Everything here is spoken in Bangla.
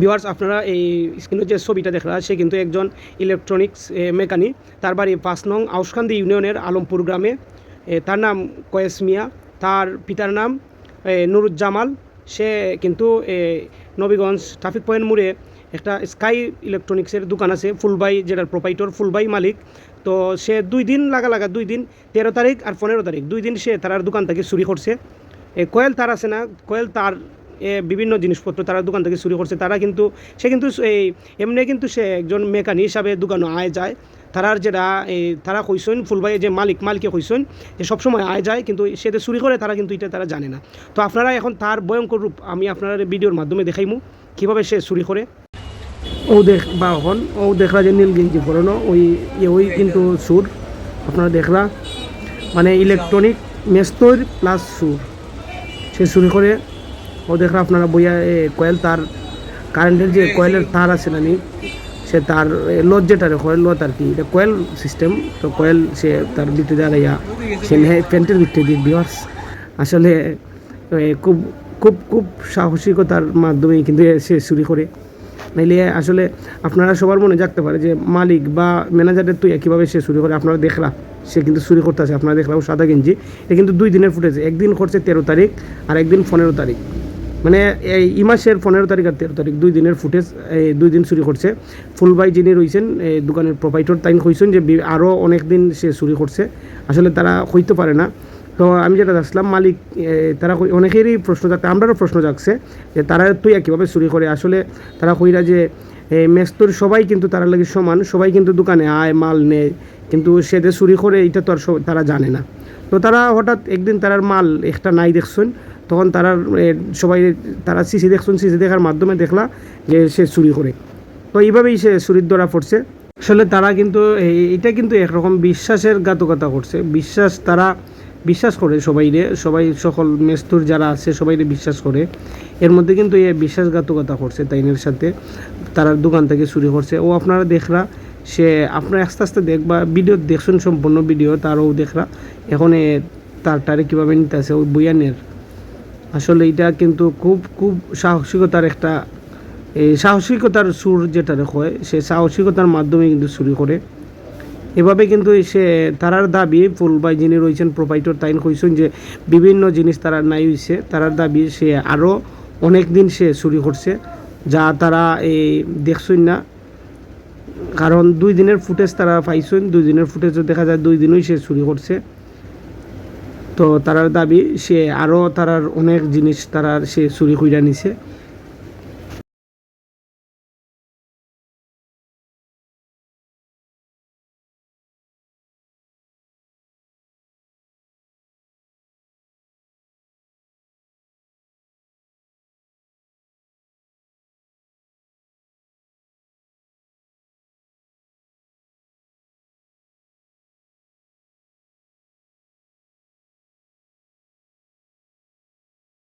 ভিউয়ার্স আপনারা এই স্ক্রিনের যে ছবিটা দেখরা সে কিন্তু একজন ইলেকট্রনিক্স মেকানিক তার বাড়ি পাঁচ নং আউসকান্দি ইউনিয়নের আলমপুর গ্রামে। তার নাম কয়েস মিয়া। তার পিতার নাম নুরুজ্জামাল। সে কিন্তু নবীগঞ্জ ট্রাফিক পয়েন্ট মোড়ে একটা স্কাই ইলেকট্রনিক্সের দোকান আছে, ফুলবাই, যেটার প্রোপাইটর ফুলবাই মালিক। তো সে দুই দিন লাগা লাগা, দুই দিন, তেরো তারিখ আর পনেরো তারিখ, দুই দিন সে তার দোকান থেকে চুরি করছে। কয়েল তার আছে না, কয়েল তার বিভিন্ন জিনিসপত্র তারা দোকান থেকে চুরি করছে। তারা কিন্তু, সে কিন্তু এই, এমনি কিন্তু সে একজন মেকানিক হিসাবে দোকানে আয় যায়। তারার যেটা, এই তারা কইসন ফুলবাই যে মালিক, মালিকে কইসন যে সবসময় আয় যায়, কিন্তু সে যে চুরি করে তারা কিন্তু এটা তারা জানে না। তো আপনারা এখন তার ভয়ঙ্কর রূপ আমি আপনারা ভিডিওর মাধ্যমে দেখাইমু, কীভাবে সে চুরি করে। ও দেখ, বা এখন ও দেখলা যে নীল গেঞ্জি ওই ওই কিন্তু সুর, আপনারা দেখলা। মানে ইলেকট্রনিক মেস্তর প্লাস সুর। সে চুরি করে। ও দেখলা আপনারা বইয়া কয়েল তার কারেন্টের যে কয়েলের তার আছে না সে তার লত যেটা রে কয়েল লত আর কি, এটা কয়েল সিস্টেম তো কয়েল সে তার ভিতরে দাঁড়াইয়া সে প্যান্টের ভিতরে দিয়ে বিয়ার্স আসলে খুব খুব খুব সাহসিকতার মাধ্যমেই কিন্তু সে চুরি করে। নাইলে আসলে আপনারা সবার মনে জাগতে পারে যে মালিক বা ম্যানেজারের তুই কীভাবে সে চুরি করে, আপনারা দেখলা, সে কিন্তু চুরি করতেছে, আপনারা দেখলাম সাদা গেঞ্জি। এটা কিন্তু দুই দিনের ফুটেজ একদিন করছে তেরো তারিখ আর একদিন পনেরো তারিখ। মানে এই ই মাসের পনেরো তারিখ আর তেরো তারিখ, দুই দিনের ফুটেজ, এই দুই দিন চুরি করছে। ফুলবাই যিনি রয়েছেন দোকানের প্রোপাইটর তাই কইছেন যে আরও অনেক দিন সে চুরি করছে। আসলে তারা হইতে পারে না। তো আমি যেটা দেখলাম মালিক তারা অনেকেরই প্রশ্ন জাগতে আমরারও প্রশ্ন জাগছে যে তারা তুই কীভাবে চুরি করে। আসলে তারা কইরা যে মেস্তর সবাই কিন্তু তারা লাগে সমান, সবাই কিন্তু দোকানে আয়, মাল নেয়। কিন্তু সে যে চুরি করে এটা তো আর তারা জানে না। তো তারা হঠাৎ একদিন তারার মাল একটা নাই দেখছেন তখন তারা সবাই তারা সিসি দেখছেন সিসি দেখার মাধ্যমে দেখলা যে সে চুরি করে। তো এইভাবেই সে চুরির ধরা পড়ছে। আসলে তারা কিন্তু এটা কিন্তু একরকম বিশ্বাসের ঘাতকতা করছে। বিশ্বাস তারা, বিশ্বাস করে সবাইরে সবাই সকল মেস্তুর যারা আছে সবাইরে বিশ্বাস করে। এর মধ্যে কিন্তু এই বিশ্বাসঘাতকতা করছে তাইনের সাথে। তারা দোকান থেকে চুরি করছে। ও আপনারা দেখরা, সে আপনারা আস্তে আস্তে দেখবা, ভিডিও দেখছেন সম্পূর্ণ ভিডিও, তারও দেখরা। এখন এ তারটারে কীভাবে নিতে আছে ওই বইয়ানের আসলে এটা কিন্তু খুব খুব সাহসিকতার একটা এই সাহসিকতার সুর যেটা হয় সে সাহসিকতার মাধ্যমে কিন্তু চুরি করে। এভাবে কিন্তু সে, তারার দাবি, ফুলবাই যিনি রয়েছেন প্রোপাইটর তাইন কইছেন যে বিভিন্ন জিনিস তারা নাই হইছে, তারার দাবি সে আরও অনেক দিন সে চুরি করছে, যা তারা এই দেখছেন না। কারণ দুই দিনের ফুটেজ তারা পাইছেন, দুই দিনের ফুটেজও দেখা যায় দুই দিনই সে চুরি করছে। তো তারার দাবি সে আরও তারার অনেক জিনিস তারার সে চুরি কইরা নিছে।